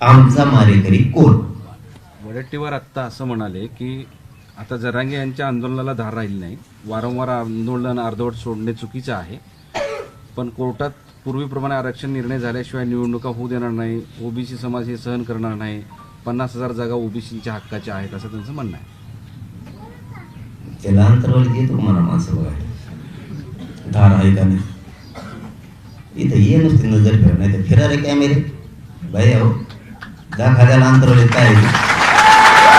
आमचा मारेकरी कोण? वडेट्टीवार आत्ता असं म्हणाले की आता जरांगे यांच्या आंदोलनाला धार राहिली नाही. वारंवार आंदोलन अर्धवट सोडणे चुकीचं आहे. पण कोर्टात पूर्वीप्रमाणे आरक्षण निर्णय झाल्याशिवाय निवडणुका होऊ देणार नाही. ओबीसी समाज हे सहन करणार नाही. पन्नास हजार जागा ओबीसीच्या हक्काच्या आहेत असं त्यांचं म्हणणं आहे. त्याला अंतरवाली येतो मला माणसं बघायला धार आहे का नाही? इथं ये नुसती नजर फिर नाही तर फिरा रे कॅमेरे बाई हो जा खाद्याला अंतरवाली काय आहे ते.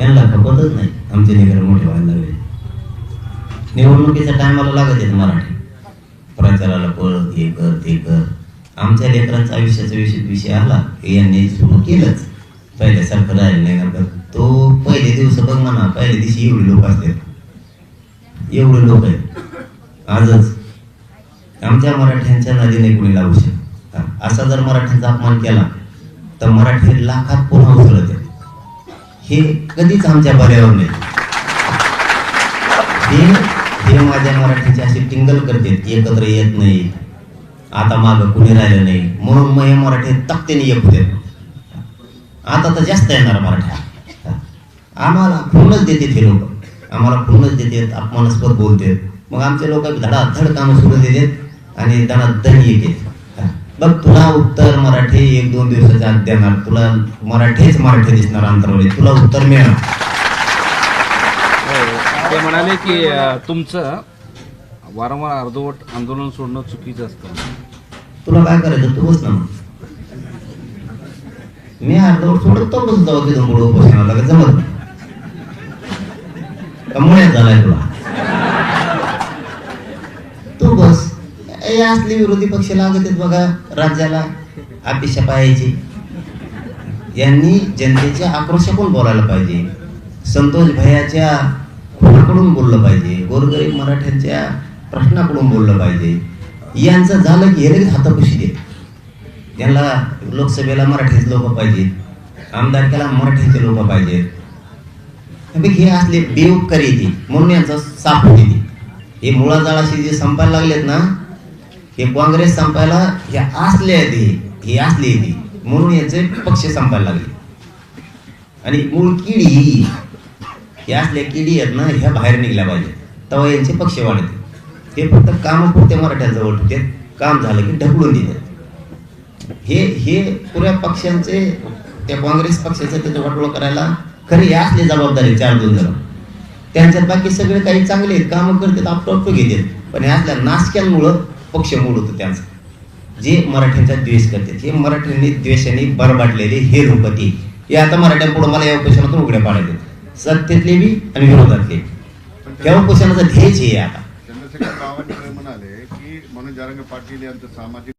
यांना खपतच नाही आमचे लेकर मोठे व्हायला लागले निवडणुकीच्या टायमाला लागत आहेत मराठी. प्रचाराला पळ हे कर ते कर. आमच्या लेकरांचा आयुष्याचा विषय विषय आला. की यांनी सुरू केलंच. पहिल्यासारखं राहिलं नाही ना तो पहिले दिवस बघ म्हणा पहिल्या दिवशी एवढे लोक असतात एवढे लोक आहेत. आजच. आमच्या मराठ्यांच्या नदीने कुणी लागू शकत असा जर मराठ्यांचा अपमान केला तर मराठी लाखात पुन्हा उचलत हे कधीच आमच्या पर्यावरण नाही. हे हे माझ्या मराठीची अशी टिंगल करते एकत्र येत नाही. आता मागं कुणी राहिलं नाही. म्हणून मग हे मराठी तक्तेने एक होते. आता तर जास्त येणार मराठा आम्हाला फोनच देते ते लोक. आम्हाला फोनच देतात अपमानास्पद बोलतात. मग आमचे लोक धडाधड कामं सुरू देतात आणि धडाधड येते. बघ तुला उत्तर मराठी एक दोन दिवसाच्या आत देणार. तुला मराठीच मराठी दिसणार अंतरावली तुला उत्तर मिळणार. ते म्हणाले की तुमचं वारंवार अर्धवट आंदोलन सोडणं चुकीचं असतं. तुला काय करायचं? तू बस ना. मी अर्धवट सोडत तो बस जाऊ तिथं पुढं उपोषणाला जमत नाही. झालाय तुला. तू बस. या असले विरोधी पक्ष लागत आहेत बघा राज्याला अपेक्षा पाहायची. यांनी जनतेच्या आक्रोशाकडून बोलायला पाहिजे? संतोष भयाच्या कडून बोललं पाहिजे. गोरगरीब मराठ्यांच्या प्रश्नाकडून बोललं पाहिजे. यांचं झालं की हे लगेच हातापशी दे. त्यांना लोकसभेला मराठीचे लोक पाहिजे आमदारक्याला मराठीचे लोक पाहिजेत. हे असले बेउपकारी येते म्हणून यांचा साप होते हे मुळाजाळाशी जे संपायला लागलेत ना हे काँग्रेस संपायला हे असले आहेत हे. असले आहेत म्हणून याचे पक्ष संपायला लागले. आणि मूळ किडी ही हे असल्या किडी आहेत ना ह्या बाहेर निघल्या पाहिजे. तेव्हा यांचे पक्ष वाढते. ते फक्त कामापुरते मराठ्यांजवळ ठेवते काम झालं की ढकलून देतात हे हे पुऱ्या पक्षांचे त्या काँग्रेस पक्षाचं त्याचं वाटोळ करायला खरी हे असले जबाबदारी चार दोन जण. त्यांच्यात बाकी सगळे काही चांगले आहेत कामं करतात आपलं घेतात. पण या असल्या नाशक्यांमुळं पक्ष मूळ होतं त्यांचं. जे मराठ्यांचा द्वेष करतात हे मराठ्यांनी द्वेषाने बरबाटलेले हे लोक ते. हे आता मराठ्यांपुढं मला या उपोषणातून उघड्या पाडायचे सत्तेतले बी आणि विरोधातले. त्या उपोषणाचं ध्येयच हे आहे आता. चंद्रशेखर बावनकुळे म्हणाले की मनोज जारंगे पाटील यांचं सामाजिक